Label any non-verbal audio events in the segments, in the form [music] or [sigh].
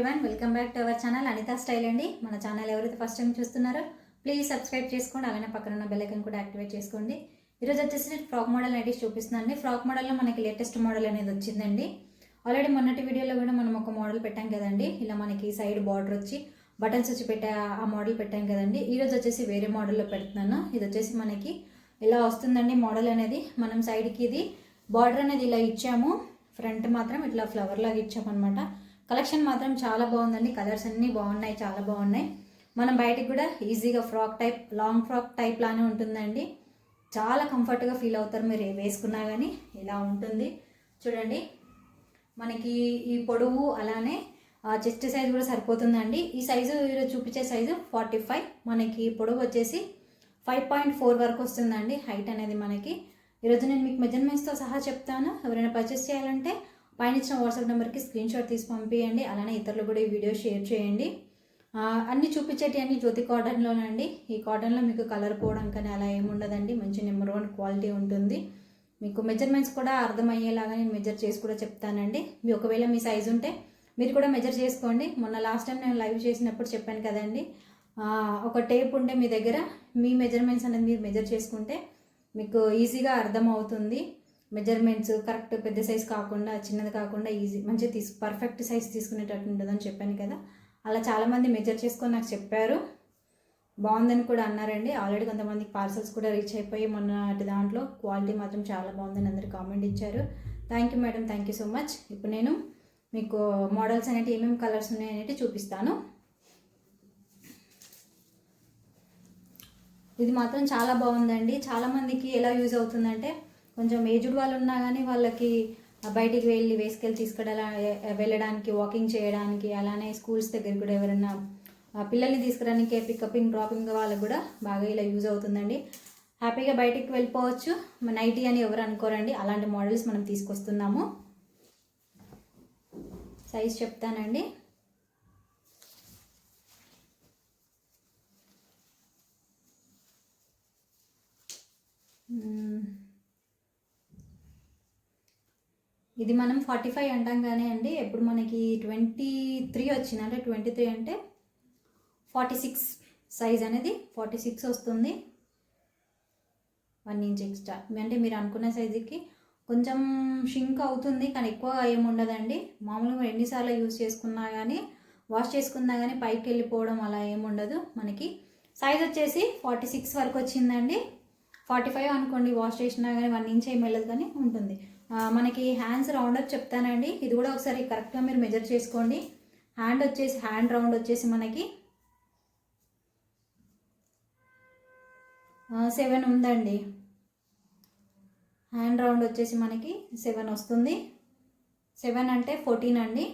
Everyone welcome back to our channel Anitha style అండి. మన channel ఎవరైతే ఫస్ట్ టైం చూస్తున్నారో ప్లీజ్ సబ్స్క్రైబ్ చేసుకోండి. అలానే పక్కన ఉన్న బెల్ కూడా యాక్టివేట్ చేసుకోండి. ఈరోజు వచ్చేసి నేను ఫ్రాక్ మోడల్ అనేది చూపిస్తున్నాను ఫ్రాక్ మోడల్లో మనకి లేటెస్ట్ మోడల్ అనేది వచ్చిందండి. ఆల్రెడీ మొన్నటి వీడియోలో కూడా మనం ఒక మోడల్ పెట్టాం కదండి. ఇలా మనకి సైడ్ బార్డర్ వచ్చి బటన్స్ వచ్చి పెట్టే ఆ మోడల్ పెట్టాం కదండి. ఈరోజు వచ్చేసి వేరే మోడల్లో పెడుతున్నాను. ఇది వచ్చేసి మనకి ఇలా వస్తుందండి మోడల్ అనేది. మనం సైడ్కి ఇది బార్డర్ అనేది ఇలా ఇచ్చాము. ఫ్రంట్ మాత్రం ఇట్లా ఫ్లవర్ లాగా ఇచ్చామన్నమాట. కలెక్షన్ మాత్రం చాలా బాగుందండి. కలర్స్ అన్నీ బాగున్నాయి చాలా బాగున్నాయి. మనం బయటికి కూడా ఈజీగా frock type long frock type లానే ఉంటుందండి. చాలా కంఫర్ట్గా ఫీల్ అవుతారు మీరు వేసుకున్నా కానీ ఇలా ఉంటుంది. చూడండి. మనకి ఈ పొడవు అలానే చెస్ట్ సైజ్ కూడా సరిపోతుందండి. ఈ సైజు ఈరోజు చూపించే సైజు ఫార్టీ ఫైవ్ మనకి పొడవు వచ్చేసి ఫైవ్ పాయింట్ ఫోర్ వరకు వస్తుందండి. హైట్ అనేది మనకి. ఈరోజు నేను మీకు మెజర్మెంట్స్తో సహా చెప్తాను. ఎవరైనా పర్చేస్ చేయాలంటే పైన ఇచ్చిన వాట్సాప్ నెంబర్కి స్క్రీన్ షాట్ తీసి పంపించండి అలానే ఇతరులు కూడా ఈ వీడియో షేర్ చేయండి. అన్నీ అన్ని చూపించేటి అన్ని జ్యోతి కాటన్లోనండి. ఈ కాటన్లో మీకు కలర్ పోవడం కానీ అలా ఏముండదండి మంచి నెంబర్ వన్ క్వాలిటీ ఉంటుంది. మీకు మెజర్మెంట్స్ కూడా అర్థమయ్యేలాగా నేను మెజర్ చేసి కూడా చెప్తానండి. మీ ఒకవేళ మీ సైజు ఉంటే మీరు కూడా మెజర్ చేసుకోండి. మొన్న లాస్ట్ టైం నేను లైవ్ చేసినప్పుడు చెప్పాను కదండి. ఒక టేప్ ఉంటే మీ దగ్గర మీ మెజర్మెంట్స్ అనేది మీరు మెజర్ చేసుకుంటే మీకు ఈజీగా అర్థమవుతుంది. మెజర్మెంట్స్ కరెక్ట్ పెద్ద సైజ్ కాకుండా చిన్నది కాకుండా ఈజీ మంచిగా తీసు పర్ఫెక్ట్ సైజ్ తీసుకునేటట్టు ఉంటుందని చెప్పాను కదా. అలా చాలామంది మెజర్ చేసుకొని నాకు చెప్పారు. బాగుందని కూడా అన్నారండి. ఆల్రెడీ కొంతమందికి పార్సల్స్ కూడా రీచ్ అయిపోయి మొన్నటి దాంట్లో క్వాలిటీ మాత్రం చాలా బాగుందని అందరు కామెంట్ ఇచ్చారు. Thank you madam thank you so much ఇప్పుడు నేను మీకు మోడల్స్ అనేవి ఏమేమి కలర్స్ ఉన్నాయి అనేవి చూపిస్తాను. ఇది మాత్రం చాలా బాగుందండి. చాలామందికి ఎలా యూజ్ అవుతుందంటే కొంచెం ఏజ్డ్ వాళ్ళు ఉన్నా కానీ వాళ్ళకి బయటికి వెళ్ళి వేసుకెళ్ళి తీసుకెళ్ళ వెళ్ళడానికి వాకింగ్ చేయడానికి అలానే స్కూల్స్ దగ్గర కూడా ఎవరైనా పిల్లల్ని తీసుకురానికి పికపింగ్ డ్రాపింగ్ వాళ్ళకి కూడా బాగా ఇలా యూజ్ అవుతుందండి. హ్యాపీగా బయటికి వెళ్ళిపోవచ్చు. నైటీ అని ఎవరు అనుకోరండి. అలాంటి మోడల్స్ మనం తీసుకొస్తున్నాము. సైజ్ చెప్తానండి. Mm. ఇది మనం ఫార్టీ ఫైవ్ అంటాంగానే అండి ఎప్పుడు మనకి ట్వంటీ త్రీ వచ్చింది. అంటే ట్వంటీ త్రీ అంటే ఫార్టీ సిక్స్ సైజ్ అనేది ఫార్టీ సిక్స్ వస్తుంది. వన్ ఇంచ్ ఎక్స్ట్రా అంటే మీరు అనుకున్న సైజుకి కొంచెం షింక్ అవుతుంది కానీ ఎక్కువ ఏముండదండి మామూలుగా ఎన్నిసార్లు యూజ్ చేసుకున్నా కానీ వాష్ చేసుకున్నా కానీ పైకి వెళ్ళిపోవడం అలా ఏముండదు మనకి. సైజ్ వచ్చేసి ఫార్టీ సిక్స్ వరకు వచ్చిందండి. ఫార్టీ ఫైవ్ అనుకోండి వాష్ చేసినా కానీ వన్ ఇంచ్ ఏమి వెళ్ళదు కానీ ఉంటుంది. మనకి హ్యాండ్స్ రౌండ్ అప్ చెప్తానండి. ఇది కూడా ఒకసారి కరెక్ట్గా మీరు మెజర్ చేసుకోండి. హ్యాండ్ వచ్చేసి హ్యాండ్ రౌండ్ వచ్చేసి మనకి సెవెన్ ఉందండి. హ్యాండ్ రౌండ్ వచ్చేసి మనకి సెవెన్ వస్తుంది. సెవెన్ అంటే ఫోర్టీన్ అండి.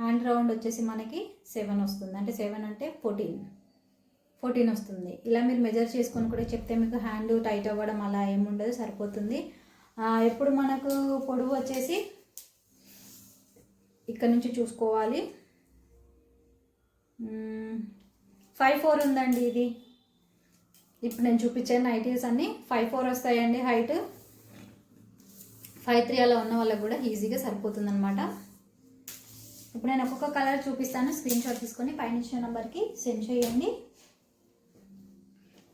హ్యాండ్ రౌండ్ వచ్చేసి మనకి సెవెన్ వస్తుంది. అంటే సెవెన్ అంటే ఫోర్టీన్ ఫోర్టీన్ వస్తుంది. ఇలా మీరు మెజర్ చేసుకొని కూడా చెప్తే మీకు హ్యాండ్ టైట్ అవ్వడం అలా ఏముండదు సరిపోతుంది. ఎప్పుడు మనకు పొడవు వచ్చేసి ఇక్కడ నుంచి చూసుకోవాలి. ఫైవ్ ఫోర్ ఉందండి ఇది. ఇప్పుడు నేను చూపించే నైటీస్ అన్నీ ఫైవ్ ఫోర్ వస్తాయండి హైట్ ఫైవ్ త్రీ అలా ఉన్న వాళ్ళకి కూడా ఈజీగా సరిపోతుందనమాట ఇప్పుడు నేను ఒక్కొక్క కలర్ చూపిస్తాను. స్క్రీన్ షాట్ తీసుకొని పైన ఇచ్చిన నెంబర్కి సెండ్ చేయండి.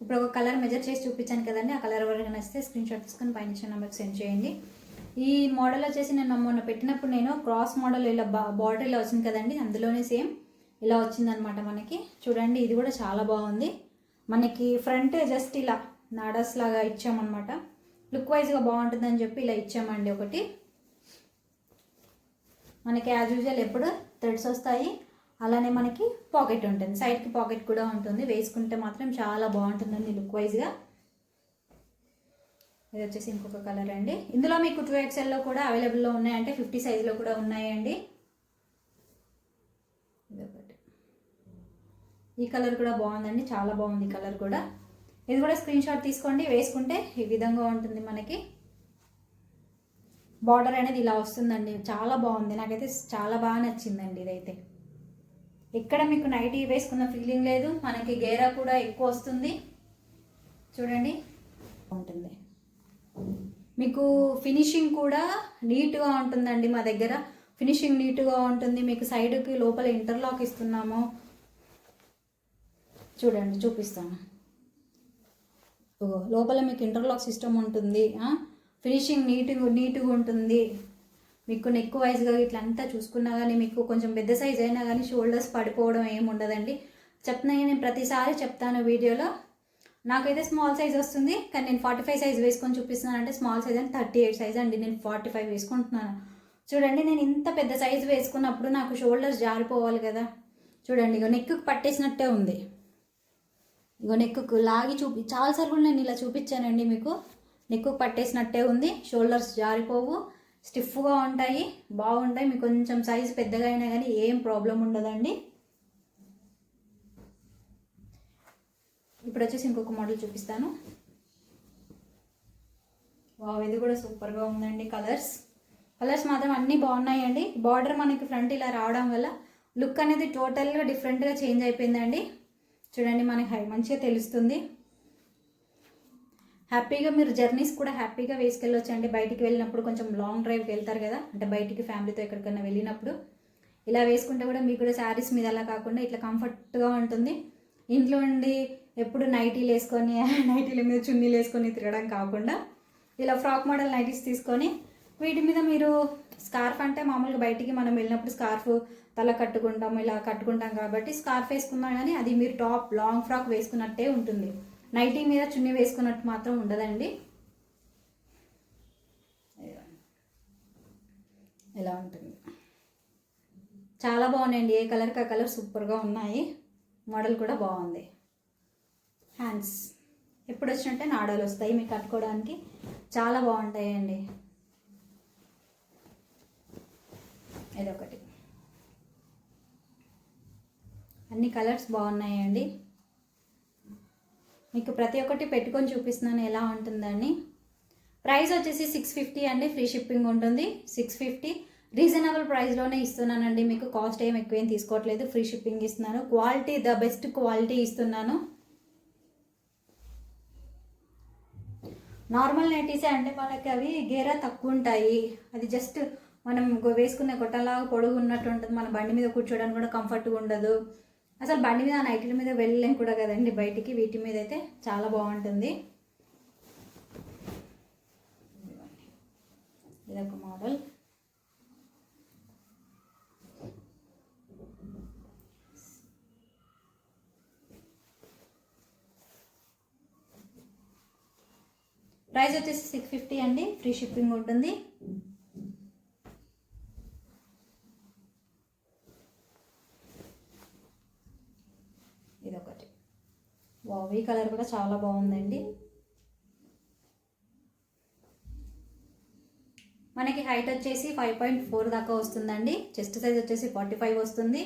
ఇప్పుడు ఒక కలర్ మెజర్ చేసి చూపించాను కదండి. ఆ కలర్ వరకు నచ్చితే స్క్రీన్ షాట్ తీసుకొని పైన ఇచ్చిన నెంబర్కి సెండ్ చేయండి. ఈ మోడల్ వచ్చేసి నేను మొన్న పెట్టినప్పుడు నేను క్రాస్ మోడల్ ఇలా బా బార్డర్ ఇలా వచ్చింది కదండి. అందులోనే సేమ్ ఇలా వచ్చిందనమాట మనకి. చూడండి ఇది కూడా చాలా బాగుంది. మనకి ఫ్రంట్ జస్ట్ ఇలా నాడస్ లాగా ఇచ్చామన్నమాట. లుక్ వైజ్గా బాగుంటుందని చెప్పి ఇలా ఇచ్చామండి ఒకటి. మనకి యాజ్ యూజువల్ ఎప్పుడు థ్రెడ్స్ వస్తాయి. అలానే మనకి పాకెట్ ఉంటుంది. సైడ్కి పాకెట్ కూడా ఉంటుంది. వేసుకుంటే మాత్రం చాలా బాగుంటుందండి లుక్ వైజ్గా ఇది వచ్చేసి ఇంకొక కలర్ అండి. ఇందులో మీకు టూ ఎక్స్ఎల్లో కూడా అవైలబుల్లో ఉన్నాయంటే ఫిఫ్టీ సైజులో కూడా ఉన్నాయండి. ఇదొకటి ఈ కలర్ కూడా బాగుందండి. చాలా బాగుంది ఈ కలర్ కూడా. ఇది కూడా స్క్రీన్ షాట్ తీసుకోండి. వేసుకుంటే ఈ విధంగా ఉంటుంది మనకి. బార్డర్ అనేది ఇలా వస్తుందండి. చాలా బాగుంది. నాకైతే చాలా బాగా నచ్చిందండి ఇదైతే. ఎక్కడ మీకు నైటీ వేసుకున్న ఫీలింగ్ లేదు. మనకి గేరా కూడా ఎక్కువ వస్తుంది. చూడండి. ఉంటుంది మీకు ఫినిషింగ్ కూడా నీట్గా ఉంటుందండి మా దగ్గర. ఫినిషింగ్ నీట్గా ఉంటుంది. మీకు సైడ్కి లోపల ఇంటర్లాక్ ఇస్తున్నాము. చూడండి చూపిస్తాను. లోపల మీకు ఇంటర్లాక్ సిస్టమ్ ఉంటుంది. ఫినిషింగ్ నీట్గా నీట్గా ఉంటుంది. మీకు నెక్ వైజ్గా ఇట్లా అంతా చూసుకున్నా కానీ మీకు కొంచెం పెద్ద సైజ్ అయినా కానీ షోల్డర్స్ పడిపోవడం ఏమి ఉండదండి చెప్తున్నా నేను ప్రతిసారి చెప్తాను వీడియోలో. నాకైతే స్మాల్ సైజ్ వస్తుంది కానీ నేను ఫార్టీ ఫైవ్ సైజ్ వేసుకొని చూపిస్తున్నాను అంటే స్మాల్ సైజ్ అని థర్టీ ఎయిట్ సైజ్ అండి. నేను ఫార్టీ ఫైవ్ వేసుకుంటున్నాను. చూడండి నేను ఇంత పెద్ద సైజు వేసుకున్నప్పుడు నాకు షోల్డర్స్ జారిపోవాలి కదా. చూడండి ఇగో నెక్కు పట్టేసినట్టే ఉంది. ఇగో నెక్కు లాగి చూపి చాలాసార్లు నేను ఇలా చూపించానండి మీకు. నెక్కు పట్టేసినట్టే ఉంది షోల్డర్స్ జారిపోవు. స్టిఫ్గా ఉంటాయి బాగుంటాయి. మీకు కొంచెం సైజు పెద్దగా అయినా కానీ ఏం ప్రాబ్లం ఉండదండి. ఇప్పుడు వచ్చేసి ఇంకొక మోడల్ చూపిస్తాను. వావ్ ఇది కూడా సూపర్గా ఉందండి కలర్స్ కలర్స్ మాత్రం అన్నీ బాగున్నాయండి. బార్డర్ మనకి ఫ్రంట్ ఇలా రావడం వల్ల లుక్ అనేది టోటల్గా డిఫరెంట్గా చేంజ్ అయిపోయిందండి. చూడండి మనకి హై మంచిగా తెలుస్తుంది. హ్యాపీగా మీరు జర్నీస్ కూడా హ్యాపీగా వేసుకెళ్ళొచ్చు అండి బయటికి వెళ్ళినప్పుడు కొంచెం లాంగ్ డ్రైవ్కి వెళ్తారు కదా అంటే బయటికి ఫ్యామిలీతో ఎక్కడికైనా వెళ్ళినప్పుడు ఇలా వేసుకుంటే కూడా మీకు కూడా శారీస్ మీద అలా కాకుండా ఇట్లా కంఫర్ట్గా ఉంటుంది. ఇంట్లో ఉండి ఎప్పుడు నైటీలు వేసుకొని [laughs] నైటీల మీద చున్నీలు వేసుకొని తిరగడం కాకుండా ఇలా ఫ్రాక్ మోడల్ నైటీస్ తీసుకొని వీటి మీద మీరు స్కార్ఫ్ అంటే మామూలుగా బయటికి మనం వెళ్ళినప్పుడు స్కార్ఫ్ తల కట్టుకుంటాం ఇలా కట్టుకుంటాం కాబట్టి స్కార్ఫ్ వేసుకున్నాం కానీ అది మీరు టాప్ లాంగ్ ఫ్రాక్ వేసుకున్నట్టే ఉంటుంది. నైటీ మీద చున్నీ వేసుకున్నట్టు మాత్రం ఉండదండి. ఇలా ఉంటుంది. చాలా బాగున్నాయండి. ఏ కలర్కి ఆ కలర్ సూపర్గా ఉన్నాయి. మోడల్ కూడా బాగుంది. హ్యాండ్స్ ఎప్పుడు వచ్చినట్టే నాడాలు వస్తాయి. మీకు కట్టుకోవడానికి చాలా బాగుంటాయండి. ఇదొకటి. అన్ని కలర్స్ బాగున్నాయండి. మీకు ప్రతి ఒక్కటి పెట్టుకొని చూపిస్తున్నాను ఎలా ఉంటుందని. ప్రైస్ వచ్చేసి సిక్స్ ఫిఫ్టీ అండి ఫ్రీ షిప్పింగ్ ఉంటుంది. Six fifty. రీజనబుల్ ప్రైస్లోనే ఇస్తున్నానండి మీకు కాస్ట్ ఏం ఎక్కువ ఏం తీసుకోవట్లేదు. ఫ్రీ షిప్పింగ్ ఇస్తున్నాను. క్వాలిటీ ద బెస్ట్ క్వాలిటీ ఇస్తున్నాను. నార్మల్ నైటీసే అంటే మనకి అవి గేరా తక్కువ ఉంటాయి. అది జస్ట్ మనం వేసుకునే కొట్టలాగా పొడుగు ఉన్నట్టు ఉంటుంది. మన బండి మీద కూర్చోడానికి కూడా కంఫర్ట్గా ఉండదు. అసలు బండి మీద నైట్ల మీద వెళ్ళలేం కూడా కదండి బయటికి. వీటి మీద అయితే చాలా బాగుంటుంది. ఇదొక మోడల్. ప్రైస్ వచ్చేసి సిక్స్ ఫిఫ్టీ అండి. ఫ్రీ షిప్పింగ్ ఉంటుంది ఇదొకటి వావ్ ఈ కలర్ కూడా చాలా బాగుందండి. మనకి హైట్ వచ్చేసి ఫైవ్ పాయింట్ ఫోర్ దాకా వస్తుందండి. చెస్ట్ సైజ్ వచ్చేసి ఫార్టీ ఫైవ్ వస్తుంది.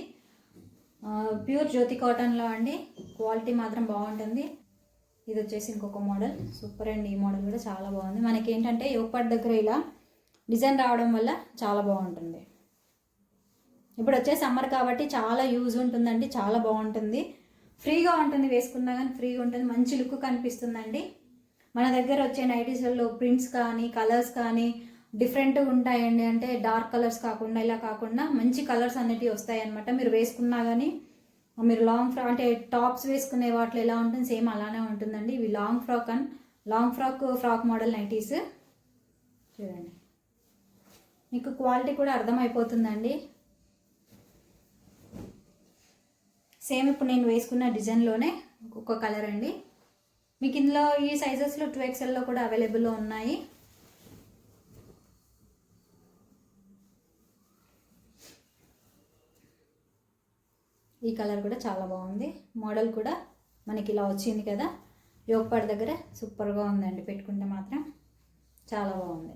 ప్యూర్ జ్యోతి కాటన్లో అండి. క్వాలిటీ మాత్రం బాగుంటుంది. ఇది వచ్చేసి ఇంకొక మోడల్. సూపర్ అండి ఈ మోడల్ కూడా చాలా బాగుంది. మనకి ఏంటంటే యువపాటి దగ్గర ఇలా డిజైన్ రావడం వల్ల చాలా బాగుంటుంది. ఇప్పుడు వచ్చే సమ్మర్ కాబట్టి చాలా యూజ్ ఉంటుందండి. చాలా బాగుంటుంది. ఫ్రీగా ఉంటుంది వేసుకున్నా కానీ ఫ్రీగా ఉంటుంది. మంచి లుక్ కనిపిస్తుందండి. మన దగ్గర వచ్చే నైటీస్లలో ప్రింట్స్ కానీ కలర్స్ కానీ డిఫరెంట్గా ఉంటాయండి. అంటే డార్క్ కలర్స్ కాకుండా ఇలా కాకుండా మంచి కలర్స్ అనేటివి వస్తాయి అనమాట మీరు వేసుకున్నా కానీ మీరు లాంగ్ ఫ్రాక్ అంటే టాప్స్ వేసుకునే వాటిలో ఎలా ఉంటుంది? సేమ్ అలానే ఉంటుందండి. ఇవి long frock and long frock frock model nighties. చూడండి. మీకు క్వాలిటీ కూడా అర్థమైపోతుందండి. సేమ్ ఇప్పుడు నేను వేసుకున్న డిజైన్లోనే ఒక్కొక్క కలర్ అండి. మీకు ఇందులో ఈ సైజెస్లో టూ ఎక్స్ఎల్లో కూడా అవైలబుల్లో ఉన్నాయి. ఈ కలర్ కూడా చాలా బాగుంది. మోడల్ కూడా మనకి ఇలా వచ్చింది కదా. యోగపాడ్ దగ్గర సూపర్గా ఉందండి. పెట్టుకుంటే మాత్రం చాలా బాగుంది.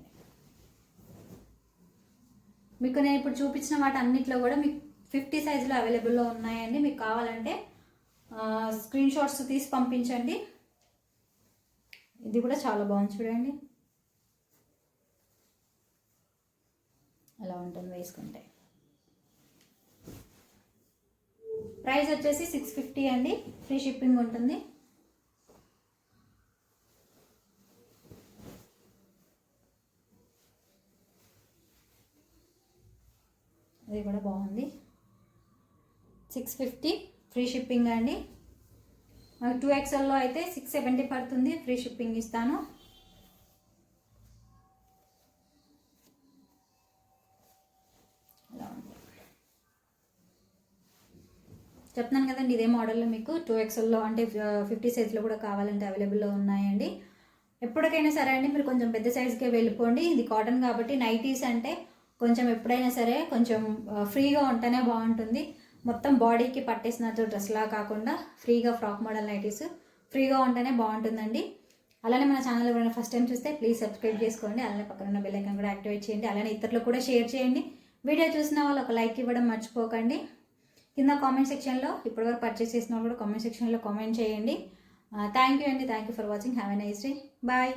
మీకు నేను ఇప్పుడు చూపించిన వాటి అన్నిట్లో కూడా మీకు ఫిఫ్టీ సైజులో అవైలబుల్లో ఉన్నాయండి. మీకు కావాలంటే స్క్రీన్ షాట్స్ తీసి పంపించండి. ఇది కూడా చాలా బాగుంది చూడండి. అలా ఉంటుంది వేసుకుంటే. ప్రైస్ వచ్చేసి సిక్స్ ఫిఫ్టీ అండి. ఫ్రీ షిప్పింగ్ ఉంటుంది. అది కూడా బాగుంది. సిక్స్ ఫిఫ్టీ ఫ్రీ షిప్పింగ్ అండి. మనకి టూ ఎక్స్ఎల్లో అయితే సిక్స్ సెవెంటీ పడుతుంది ఫ్రీ షిప్పింగ్ ఇస్తాను. చెప్తున్నాను కదండి ఇదే మోడల్లో మీకు టూ ఎక్స్ఎల్లో అంటే ఫిఫ్టీ సైజ్లో కూడా కావాలంటే అవైలబుల్లో ఉన్నాయండి. ఎప్పటికైనా సరే అండి మీరు కొంచెం పెద్ద సైజ్కే వెళ్ళిపోండి. ఇది కాటన్ కాబట్టి నైటీస్ అంటే కొంచెం ఎప్పుడైనా సరే కొంచెం ఫ్రీగా ఉంటేనే బాగుంటుంది. మొత్తం బాడీకి పట్టేసినట్టు డ్రెస్లా కాకుండా ఫ్రీగా ఫ్రాక్ మోడల్ నైటీస్. ఫ్రీగా ఉంటేనే బాగుంటుందండి. అలానే మన ఛానల్ ఎవరైనా ఫస్ట్ టైం చూస్తే ప్లీజ్ సబ్స్క్రైబ్ చేసుకోండి. అలానే పక్కన ఉన్న బెల్ ఐకాన్ కూడా యాక్టివేట్ చేయండి. అలానే ఇతరులకు కూడా షేర్ చేయండి. వీడియో చూసిన వాళ్ళు ఒక లైక్ ఇవ్వడం మర్చిపోకండి. కింద కామెంట్ సెక్షన్లో ఇప్పటివరకు పర్చేస్ చేసిన వాళ్ళు కూడా కామెంట్ సెక్షన్లో కామెంట్ చేయండి. Uh, థ్యాంక్ యూ అండి. Thank you for watching have a nice day bye